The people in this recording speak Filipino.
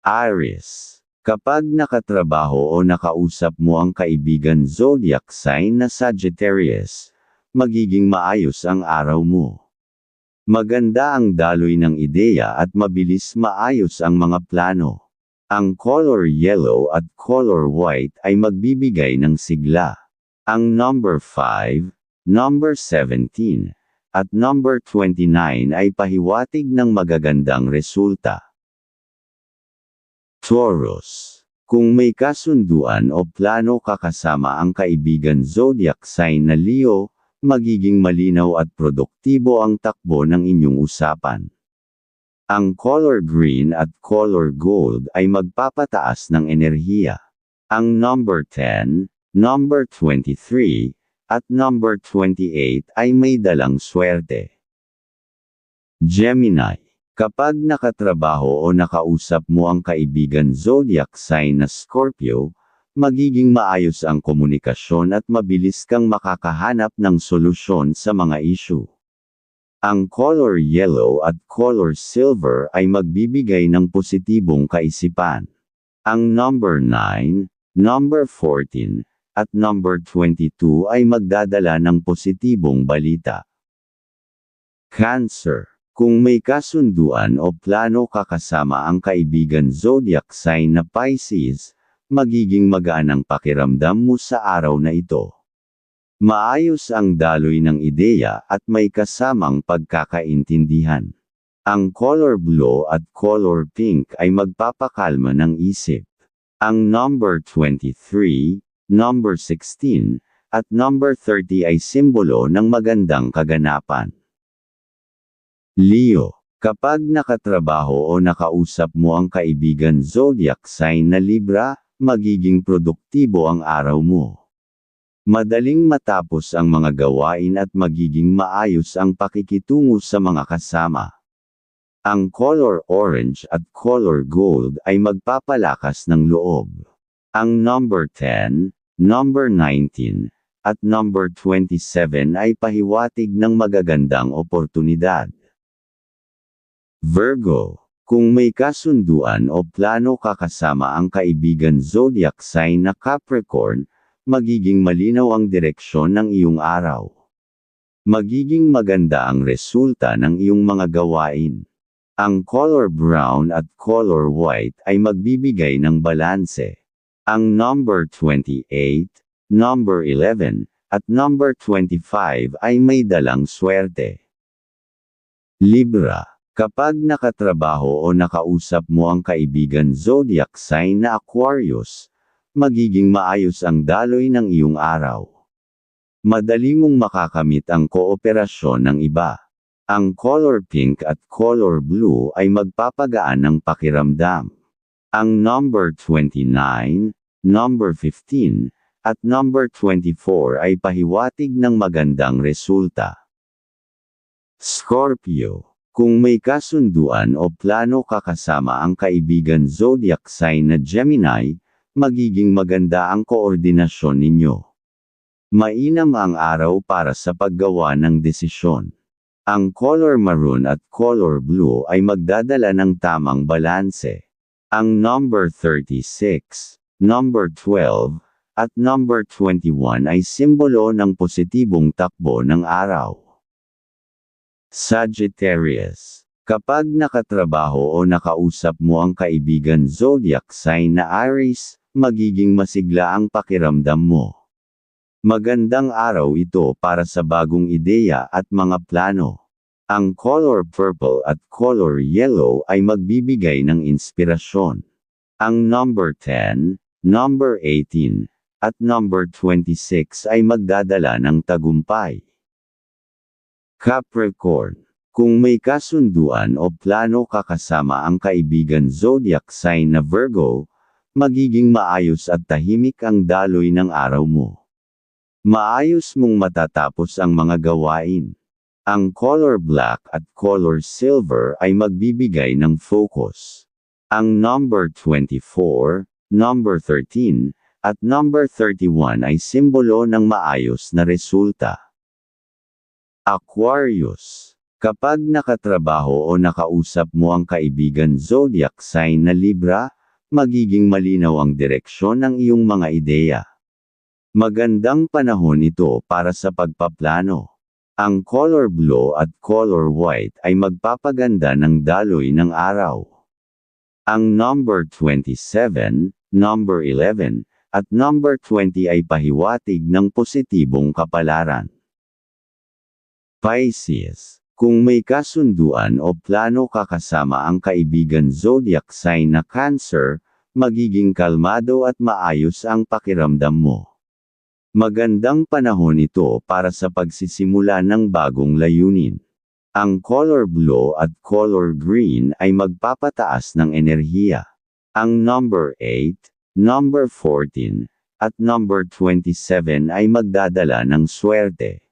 Aries. Kapag nakatrabaho o nakausap mo ang kaibigan zodiac sign na Sagittarius, magiging maayos ang araw mo. Maganda ang daloy ng ideya at mabilis maayos ang mga plano. Ang color yellow at color white ay magbibigay ng sigla. Ang number 5, number 17, at number 29 ay pahiwatig ng magagandang resulta. Taurus. Kung may kasunduan o plano kakasama ang kaibigan zodiac sign na Leo, magiging malinaw at produktibo ang takbo ng inyong usapan. Ang color green at color gold ay magpapataas ng enerhiya. Ang number 10, number 23, at number 28 ay may dalang swerte. Gemini Kapag nakatrabaho o nakausap mo ang kaibigan zodiac sign na Scorpio, magiging maayos ang komunikasyon at mabilis kang makakahanap ng solusyon sa mga issue. Ang color yellow at color silver ay magbibigay ng positibong kaisipan. Ang number 9, number 14, at number 22 ay magdadala ng positibong balita. Cancer kung may kasunduan o plano kakasama ang kaibigan zodiac sign na Pisces, magiging magaan ang pakiramdam mo sa araw na ito. Maayos ang daloy ng ideya at may kasamang pagkakaintindihan. Ang color blue at color pink ay magpapakalma ng isip. Ang number 23, number 16, at number 30 ay simbolo ng magandang kaganapan. Leo, kapag nakatrabaho o nakausap mo ang kaibigan zodiac sign na Libra, magiging produktibo ang araw mo. Madaling matapos ang mga gawain at magiging maayos ang pakikitungo sa mga kasama. Ang color orange at color gold ay magpapalakas ng loob. Ang number 10, number 19, at number 27 ay pahiwatig ng magagandang oportunidad. Virgo. Kung may kasunduan o plano kakasama ang kaibigan zodiac sign na Capricorn, magiging malinaw ang direksyon ng iyong araw. Magiging maganda ang resulta ng iyong mga gawain. Ang color brown at color white ay magbibigay ng balanse. Ang number 28, number 11, at number 25 ay may dalang swerte. Libra Kapag nakatrabaho o nakausap mo ang kaibigan zodiac sign na Aquarius, magiging maayos ang daloy ng iyong araw. Madali mong makakamit ang kooperasyon ng iba. Ang color pink at color blue ay magpapagaan ng pakiramdam. Ang number 29, number 15, at number 24 ay pahiwatig ng magandang resulta. Scorpio kung may kasunduan o plano kakasama ang kaibigan zodiac sign na Gemini, magiging maganda ang koordinasyon ninyo. Mainam ang araw para sa paggawa ng desisyon. Ang color maroon at color blue ay magdadala ng tamang balanse. Ang number 36, number 12, at number 21 ay simbolo ng positibong takbo ng araw. Sagittarius. Kapag nakatrabaho o nakausap mo ang kaibigan zodiac sign na Aries, magiging masigla ang pakiramdam mo. Magandang araw ito para sa bagong ideya at mga plano. Ang color purple at color yellow ay magbibigay ng inspirasyon. Ang number 10, number 18, at number 26 ay magdadala ng tagumpay. Capricorn. Kung may kasunduan o plano kakasama ang kaibigan zodiac sign na Virgo, magiging maayos at tahimik ang daloy ng araw mo. Maayos mong matatapos ang mga gawain. Ang color black at color silver ay magbibigay ng focus. Ang number 24, number 13, at number 31 ay simbolo ng maayos na resulta. Aquarius. Kapag nakatrabaho o nakausap mo ang kaibigan zodiac sign na Libra, magiging malinaw ang direksyon ng iyong mga ideya. Magandang panahon ito para sa pagpaplano. Ang color blue at color white ay magpapaganda ng daloy ng araw. Ang number 27, number 11, at number 20 ay pahiwatig ng positibong kapalaran. Pisces Kung may kasunduan o plano kakasama ang kaibigan zodiac sign na Cancer, magiging kalmado at maayos ang pakiramdam mo. Magandang panahon ito para sa pagsisimula ng bagong layunin. Ang color blue at color green ay magpapataas ng enerhiya. Ang number 8, number 14, at number 27 ay magdadala ng swerte.